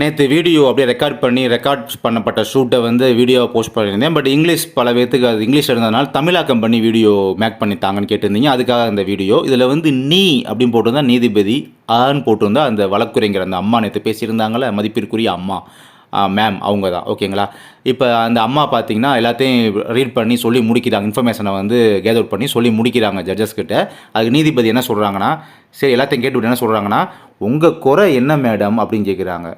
நேற்று வீடியோ அப்படியே ரெக்கார்ட் பண்ணி ரெக்கார்ட் பண்ணப்பட்ட ஷூட்டை வந்து வீடியோ போஸ்ட் பண்ணியிருந்தேன். பட் இங்கிலீஷ் பல பேத்துக்கு அது இங்கிலீஷ் இருந்ததுனால தமிழாக்கம் பண்ணி வீடியோ மேக் பண்ணித்தாங்கன்னு கேட்டிருந்தீங்க. அதுக்காக அந்த வீடியோ இதில் வந்து நீ அப்படின்னு போட்டிருந்தா நீதிபதி ஆன்னு போட்டிருந்தா அந்த வழக்குரைங்கிற அந்த அம்மா நேற்று பேசியிருந்தாங்களே மதிப்பிற்குரிய அம்மா. மேம் அவங்க தான் ஓகேங்களா இப்போ அந்த அம்மா பார்த்தீங்கன்னா எல்லாத்தையும் ரீட் பண்ணி சொல்லி முடிக்கிறாங்க. இன்ஃபர்மேஷனை வந்து கேதர் பண்ணி சொல்லி முடிக்கிறாங்க ஜட்ஜஸ் கிட்ட. அதுக்கு நீதிபதி என்ன சொல்கிறாங்கன்னா சரி எல்லாத்தையும் கேட்டுவிட்டு என்ன சொல்கிறாங்கன்னா உங்கள் குறை என்ன மேடம் அப்படின்னு கேட்குறாங்க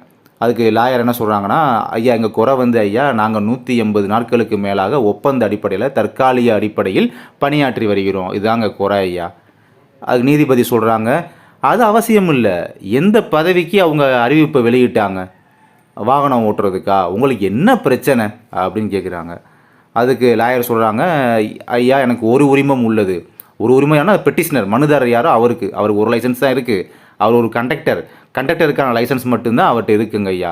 அதுக்கு லாயர் என்ன சொல்கிறாங்கன்னா ஐயா எங்கள் குறை வந்து ஐயா நாங்கள் நூற்றி எண்பது நாட்களுக்கு மேலாக ஒப்பந்த அடிப்படையில் தற்காலிக அடிப்படையில் பணியாற்றி வருகிறோம். இதுதாங்க குறை ஐயா. அது நீதிபதி சொல்கிறாங்க அது அவசியம் இல்லை. எந்த பதவிக்கு அவங்க அறிவிப்பை வெளியிட்டாங்க? வாகனம் ஓட்டுறதுக்கா? உங்களுக்கு என்ன பிரச்சனை? அப்படின்னு கேட்குறாங்க அதுக்கு லாயர் சொல்கிறாங்க ஐயா எனக்கு ஒரு உரிமம் உள்ளது. ஒரு உரிமையான பெட்டிஷனர் மனுதாரர் யாரோ அவருக்கு. அவருக்கு ஒரு லைசன்ஸ் தான் இருக்குது அவர் ஒரு கண்டக்டர் கண்டக்டருக்கான லைசன்ஸ் மட்டும்தான் அவர்கிட்ட இருக்குங்க ஐயா.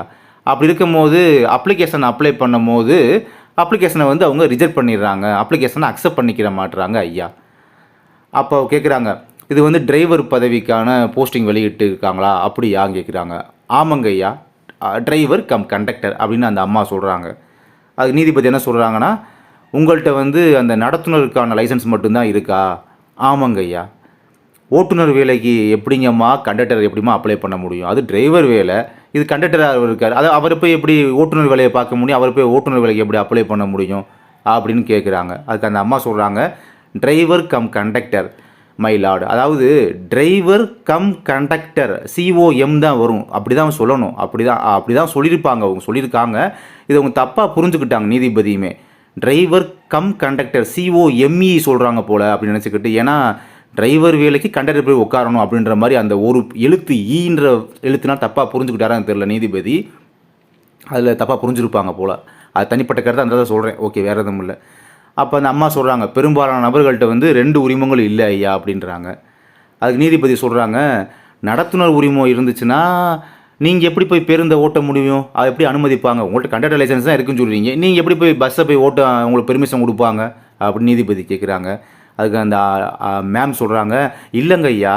அப்படி இருக்கும்போது அப்ளிகேஷன் அப்ளை பண்ணும்போது அப்ளிகேஷனை வந்து அவங்க ரிஜெக்ட் பண்ணிடுறாங்க. அப்ளிகேஷனை அக்செப்ட் பண்ணிக்கிற மாட்டுறாங்க ஐயா. அப்போ கேட்குறாங்க இது வந்து டிரைவர் பதவிக்கான போஸ்டிங் வெளியிட்டு இருக்காங்களா அப்படியா கேட்குறாங்க. ஆமாங்க ஐயா. டிரைவர் கம் கண்டக்டர் அப்படின்னு அந்த அம்மா சொல்கிறாங்க அது நீதிபதி என்ன சொல்கிறாங்கன்னா உங்கள்கிட்ட வந்து அந்த நடத்துனருக்கான லைசன்ஸ் மட்டும்தான் இருக்கா? ஆமாங்க ஐயா. ஓட்டுநர் வேலைக்கு எப்படிங்கம்மா கண்டக்டர் எப்படிம்மா அப்ளை பண்ண முடியும்? அது டிரைவர் வேலை. இது கண்டக்டராக இருக்கார். அது அவர் போய் எப்படி ஓட்டுநர் வேலையை பார்க்க முடியும்? அவர் போய் ஓட்டுநர் வேலைக்கு எப்படி அப்ளை பண்ண முடியும்? அப்படின்னு கேட்குறாங்க அதுக்கு அந்த அம்மா சொல்கிறாங்க driver cum conductor my lord அதாவது டிரைவர் கம் கண்டக்டர் சிஓஎம் தான் வரும். அப்படி தான் சொல்லணும். அப்படி தான் அப்படி தான் சொல்லியிருப்பாங்க அவங்க சொல்லியிருக்காங்க. இது அவங்க தப்பாக புரிஞ்சுக்கிட்டாங்க நீதிபதியுமே. டிரைவர் கம் கண்டக்டர் சிஓஎம்இ சொல்கிறாங்க போல் அப்படின்னு நினச்சிக்கிட்டு ஏன்னா டிரைவர் வேலைக்கு கண்டக்டர் போய் உட்காரணும் அப்படின்ற மாதிரி அந்த ஒரு எழுத்து ஈன்ற எழுத்துனால் தப்பாக புரிஞ்சுக்கிட்டாரான்னு தெரில நீதிபதி. அதில் தப்பாக புரிஞ்சுருப்பாங்க போல். அது தனிப்பட்ட கருத்தை அந்த தான் சொல்கிறேன் ஓகே வேறு எதுவும் இல்லை. அப்போ அந்த அம்மா சொல்கிறாங்க பெரும்பாலான நபர்கள்ட்ட வந்து ரெண்டு உரிமங்கள் இல்லை ஐயா அப்படின்றாங்க. அதுக்கு நீதிபதி சொல்கிறாங்க நடத்துனர் உரிமம் இருந்துச்சுன்னா நீங்கள் எப்படி போய் பேருந்தை ஓட்ட முடியும்? அதை எப்படி அனுமதிப்பாங்க? உங்கள்கிட்ட கண்டக்டர் லைசன்ஸ் தான் இருக்குன்னு சொல்கிறீங்க நீங்கள் எப்படி போய் பஸ்ஸை போய் ஓட்ட உங்களுக்கு பெர்மிஷன் கொடுப்பாங்க? அப்படின்னு நீதிபதி கேட்குறாங்க அதுக்கு அந்த மேம் சொல்கிறாங்க இல்லைங்க ஐயா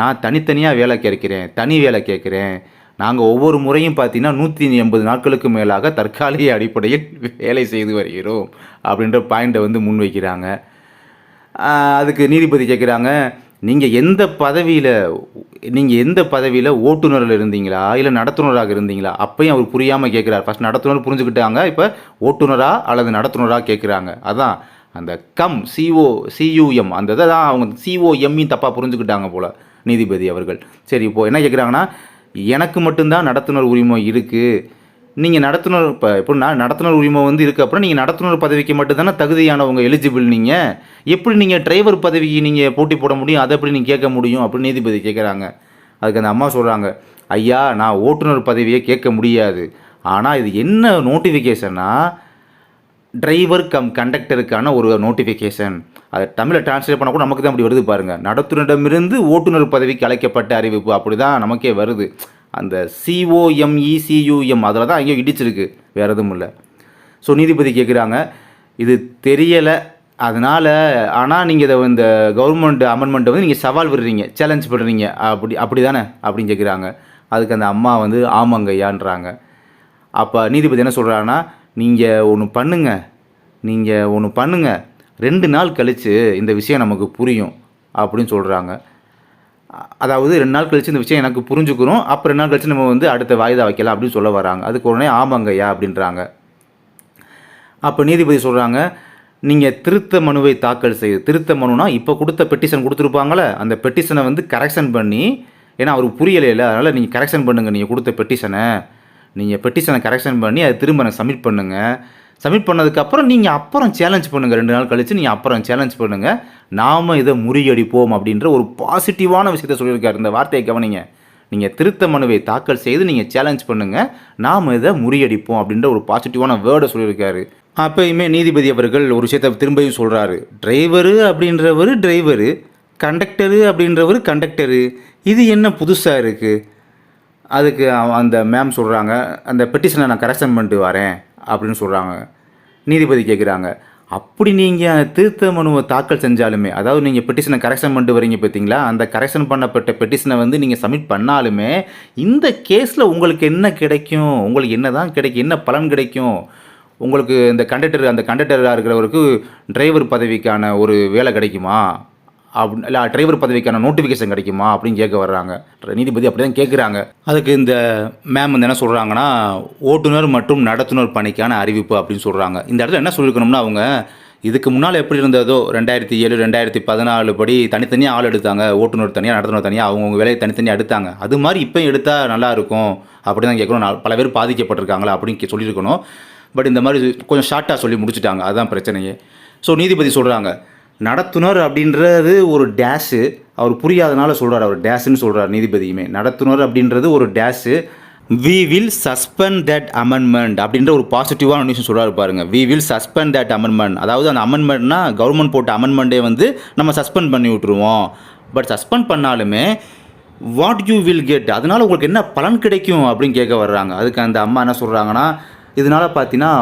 நான் தனித்தனியாக வேலை கேட்கிறேன் தனி வேலை கேட்குறேன். நாங்கள் ஒவ்வொரு முறையும் பார்த்தீங்கன்னா நூற்றி எண்பது நாட்களுக்கு மேலாக தற்காலிக அடிப்படையில் வேலை செய்து வருகிறோம். அப்படின்ற பாயிண்ட்டை வந்து முன்வைக்கிறாங்க. அதுக்கு நீதிபதி கேட்குறாங்க நீங்கள் எந்த பதவியில் நீங்கள் எந்த பதவியில் ஓட்டுநரில் இருந்தீங்களா? இல்லை நடத்துனராக இருந்தீங்களா? அப்பையும் அவர் புரியாமல் கேட்குறாரு. ஃபஸ்ட் நடத்துனர் புரிஞ்சுக்கிட்டாங்க இப்போ ஓட்டுநராக அல்லது நடத்துனராக கேட்குறாங்க. அதான் அந்த கம் சிஓ சியூஎம் அந்த இதை தான் அவங்க சிஓஎம்மையும் தப்பாக புரிஞ்சுக்கிட்டாங்க போல் நீதிபதி அவர்கள். சரி இப்போது என்ன கேட்குறாங்கன்னா எனக்கு மட்டும்தான் நடத்துனர் உரிமை இருக்குது நீங்கள் நடத்துனர் இப்போ எப்படின்னா நடத்துனர் உரிமை வந்து இருக்குது அப்புறம் நீங்கள் நடத்துனர் பதவிக்கு மட்டும்தானே தகுதியானவங்க எலிஜிபிள் நீங்கள் எப்படி நீங்கள் டிரைவர் பதவிக்கு நீங்கள் போட்டி போட முடியும்? அதை எப்படி நீங்கள் கேட்க முடியும்? அப்படின்னு நீதிபதி கேட்குறாங்க அதுக்கு அந்த அம்மா சொல்கிறாங்க ஐயா நான் ஓட்டுநர் பதவியை கேட்க முடியாது. ஆனால் இது என்ன நோட்டிஃபிகேஷன்னா டிரைவர் கம் கண்டக்டருக்கான ஒரு நோட்டிஃபிகேஷன் அது தமிழில் டிரான்ஸ்லேட் பண்ண கூட நமக்கு தான் அப்படி வருது பாருங்கள் நடத்துனரிடமிருந்து ஓட்டுநர் பதவிக்கு அழைக்கப்பட்ட அறிவிப்பு அப்படி தான் நமக்கே வருது. அந்த சிஓஎம்இ சியூஎம் அதில் தான் அங்கேயும் இடிச்சிருக்கு. வேறு எதுவும் இல்லை. ஸோ நீதிபதி கேட்குறாங்க இது தெரியலை. அதனால் ஆனால் நீங்கள் இதை இந்த கவர்மெண்ட் அமெண்ட்மெண்ட்டை வந்து நீங்கள் சவால் விடுறீங்க. சேலஞ்ச் பண்ணுறீங்க அப்படி அப்படி தானே அப்படின்னு கேட்குறாங்க அதுக்கு அந்த அம்மா வந்து ஆமாங்க ஐயான்றாங்க அப்போ நீதிபதி என்ன சொல்கிறாங்கன்னா நீங்கள் ஒன்று பண்ணுங்க. நீங்கள் ஒன்று பண்ணுங்க. ரெண்டு நாள் கழித்து இந்த விஷயம் நமக்கு புரியும் அப்படின்னு சொல்கிறாங்க அதாவது ரெண்டு நாள் கழித்து இந்த விஷயம் எனக்கு புரிஞ்சுக்கிறோம் அப்புறம் ரெண்டு நாள் கழித்து நம்ம வந்து அடுத்த வாய்தா வைக்கலாம் அப்படின்னு சொல்ல வராங்க. அதுக்கு உடனே ஆமாங்கய்யா அப்படின்றாங்க. அப்போ நீதிபதி சொல்கிறாங்க நீங்கள் திருத்த மனுவை தாக்கல் செய்து திருத்த மனுனா இப்போ கொடுத்த பெட்டிஷன் கொடுத்துருப்பாங்களே அந்த பெட்டிஷனை வந்து கரெக்ஷன் பண்ணி ஏன்னா அவருக்கு புரியலையில அதனால் நீங்கள் கரெக்ஷன் பண்ணுங்கள் நீங்கள் கொடுத்த பெட்டிஷனை நீங்கள் பெட்டிஷனை கரெக்ஷன் பண்ணி அதை திரும்ப எனக்கு சப்மிட் பண்ணுங்கள் சப்மிட் பண்ணதுக்கப்புறம் நீங்கள் அப்புறம் சேலஞ்ச் பண்ணுங்கள் ரெண்டு நாள் கழித்து நீங்கள் அப்புறம் சேலஞ்ச் பண்ணுங்கள் நாம் இதை முறியடிப்போம் அப்படின்ற ஒரு பாசிட்டிவான விஷயத்த சொல்லியிருக்காரு. இந்த வார்த்தையை கவனிங்க. நீங்கள் திருத்த மனுவை தாக்கல் செய்து நீங்கள் சேலஞ்ச் பண்ணுங்கள் நாம் இதை முறியடிப்போம் அப்படின்ற ஒரு பாசிட்டிவான வேர்டை சொல்லியிருக்காரு. அப்பயுமே நீதிபதி அவர்கள் ஒரு விஷயத்தை திரும்பியும் சொல்கிறாரு டிரைவரு அப்படின்றவர் டிரைவரு கண்டக்டரு அப்படின்றவர் கண்டக்டரு இது என்ன புதுசாக இருக்குது அதுக்கு அந்த மேம் சொல்கிறாங்க அந்த பெட்டிஷனை நான் கரெக்ஷன் பண்ணிட்டு வரேன் அப்படின்னு சொல்கிறாங்க நீதிபதி கேட்குறாங்க அப்படி நீங்கள் திருத்த மனுவை தாக்கல் செஞ்சாலுமே அதாவது நீங்கள் பெட்டிஷனை கரெக்ஷன் பண்ணிட்டு வரீங்க பார்த்தீங்களா அந்த கரெக்ஷன் பண்ணப்பட்ட பெட்டிஷனை வந்து நீங்கள் சப்மிட் பண்ணாலுமே இந்த கேஸில் உங்களுக்கு என்ன கிடைக்கும் உங்களுக்கு என்ன தான் கிடைக்கும் என்ன பலன் கிடைக்கும் உங்களுக்கு இந்த கண்டக்டர் அந்த கண்டக்டராக இருக்கிறவருக்கு டிரைவர் பதவிக்கான ஒரு வேலை கிடைக்குமா? அப் இல்லை டிரைவர் பதவிக்கான நோட்டிஃபிகேஷன் கிடைக்குமா அப்படின்னு கேட்க வர்றாங்க. நீதிபதி அப்படி தான் கேட்குறாங்க. அதுக்கு இந்த மேம் வந்து என்ன சொல்கிறாங்கன்னா ஓட்டுநர் மற்றும் நடத்துனர் பணிக்கான அறிவிப்பு அப்படின்னு சொல்கிறாங்க இந்த இடத்துல என்ன சொல்லியிருக்கணும்னா அவங்க இதுக்கு முன்னால் எப்படி இருந்ததோ ரெண்டாயிரத்தி ஏழு ரெண்டாயிரத்தி பதினாலு படி தனித்தனியாக ஆள் எடுத்தாங்க. ஓட்டுநர் தனியாக நடத்துனர் தனியாக அவங்கவுங்க வேலையை தனித்தனியாக எடுத்தாங்க. அது மாதிரி இப்போ எடுத்தால் நல்லா இருக்கும் அப்படி தான் கேட்கணும். பல பேர் பாதிக்கப்பட்டிருக்காங்களா அப்படின்னு சொல்லியிருக்கணும். பட் இந்த மாதிரி கொஞ்சம் ஷார்ட்டாக சொல்லி முடிச்சுட்டாங்க. அதுதான் பிரச்சனையே. ஸோ நீதிபதி சொல்கிறாங்க நடத்துனர் அப்படின்றது ஒரு டேஷு அவர் புரியாதனால சொல்கிறார் அவர் டேஷுன்னு சொல்கிறார் நீதிபதியுமே. நடத்துனர் அப்படின்றது ஒரு dash we will suspend that amendment அப்படின்ற ஒரு பாசிட்டிவான நியூஸ் சொல்கிறாரு பாருங்க. We will suspend that amendment அதாவது அந்த அமெண்ட்மெண்ட்னா கவர்மெண்ட் போட்ட அமெண்ட்மெண்ட்டே வந்து நம்ம சஸ்பெண்ட் பண்ணி விட்ருவோம் பட் சஸ்பெண்ட் பண்ணாலுமே வாட் யூ வில் கெட் அதனால உங்களுக்கு என்ன பலன் கிடைக்கும் அப்படின்னு கேட்க வர்றாங்க. அதுக்கு அந்த அம்மா என்ன சொல்கிறாங்கன்னா இதனால பார்த்தீங்கன்னா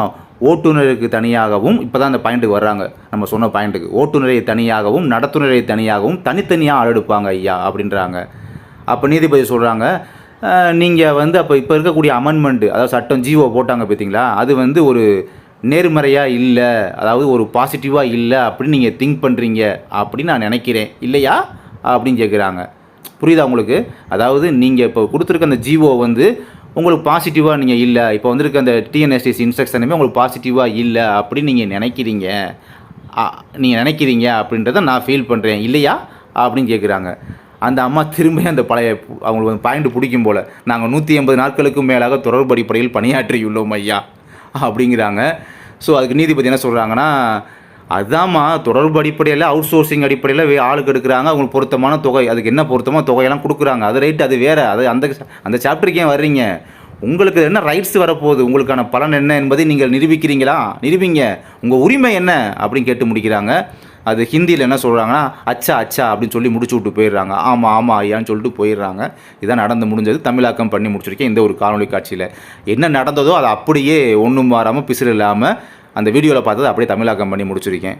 ஓட்டுநருக்கு தனியாகவும் இப்போ தான் அந்த பாயிண்ட்டுக்கு வர்றாங்க. நம்ம சொன்ன பாயிண்ட்டுக்கு ஓட்டுநரை தனியாகவும் நடத்துனரை தனியாகவும் தனித்தனியாக ஆள் எடுப்பாங்க ஐயா அப்படின்றாங்க. அப்போ நீதிபதி சொல்கிறாங்க நீங்கள் வந்து அப்போ இப்போ இருக்கக்கூடிய அமெண்ட்மெண்ட்டு அதாவது சட்டம் ஜீவோ போட்டாங்க பார்த்தீங்களா அது வந்து ஒரு நேர்மறையாக இல்லை. அதாவது ஒரு பாசிட்டிவாக இல்லை அப்படின்னு நீங்கள் திங்க் பண்ணுறீங்க அப்படின்னு நான் நினைக்கிறேன். இல்லையா? அப்படின்னு கேட்குறாங்க புரியுதா உங்களுக்கு? அதாவது நீங்கள் இப்போ கொடுத்துருக்க அந்த ஜீவோ வந்து உங்களுக்கு பாசிட்டிவாக நீங்கள் இல்லை இப்போ வந்திருக்க அந்த டிஎன்எஸ்டிசி இன்ஸ்ட்ரக்ஷனுமே உங்களுக்கு பாசிட்டிவாக இல்லை அப்படின்னு நீங்கள் நினைக்கிறீங்க. நீங்கள் நினைக்கிறீங்க அப்படின்றத நான் ஃபீல் பண்ணுறேன் இல்லையா? அப்படின்னு கேட்குறாங்க அந்த அம்மா திரும்ப அந்த பழைய அவங்களுக்கு அவங்களுக்கு பாயிண்ட் பிடிக்கும் போல். நாங்கள் நூற்றி ஐம்பது நாட்களுக்கும் மேலாக தொடர்பு அடிப்படையில் பணியாற்றியுள்ளோம் ஐயா. அப்படிங்கிறாங்க. ஸோ அதுக்கு நீதிபதி என்ன சொல்கிறாங்கன்னா அதுதான்மா தொடர்பு அடிப்படையில் அவுட் சோர்சிங் அடிப்படையில் வே ஆளுக்கு எடுக்கிறாங்க அவங்களுக்கு பொருத்தமான தொகை. அதுக்கு என்ன பொருத்தமோ தொகையெல்லாம் கொடுக்குறாங்க. அது ரைட்டு அது வேறு. அது அந்த அந்த சாப்டருக்கு ஏன் வர்றீங்க? உங்களுக்கு என்ன ரைட்ஸ் வரப்போகுது? உங்களுக்கான பலன் என்ன என்பதை நீங்கள் நிரூபிக்கிறீங்களா? நிரூபிங்க. உங்கள் உரிமை என்ன? அப்படின்னு கேட்டு முடிக்கிறாங்க. அது ஹிந்தியில் என்ன சொல்கிறாங்கன்னா அச்சா அச்சா அப்படின்னு சொல்லி முடிச்சு விட்டு போயிடுறாங்க. ஆமாம் ஆமாம் ஐயான்னு சொல்லிட்டு போயிடுறாங்க. இதான் நடந்து முடிஞ்சது. தமிழாக்கம் பண்ணி முடிச்சிருக்கேன். இந்த ஒரு காணொலி காட்சியில். என்ன நடந்ததோ அது அப்படியே ஒன்றும் மாறாமல் பிசுறு இல்லாமல் அந்த வீடியோவில் பார்த்தது அப்படியே தமிழாக்கம் பண்ணி முடிச்சிருக்கேன்.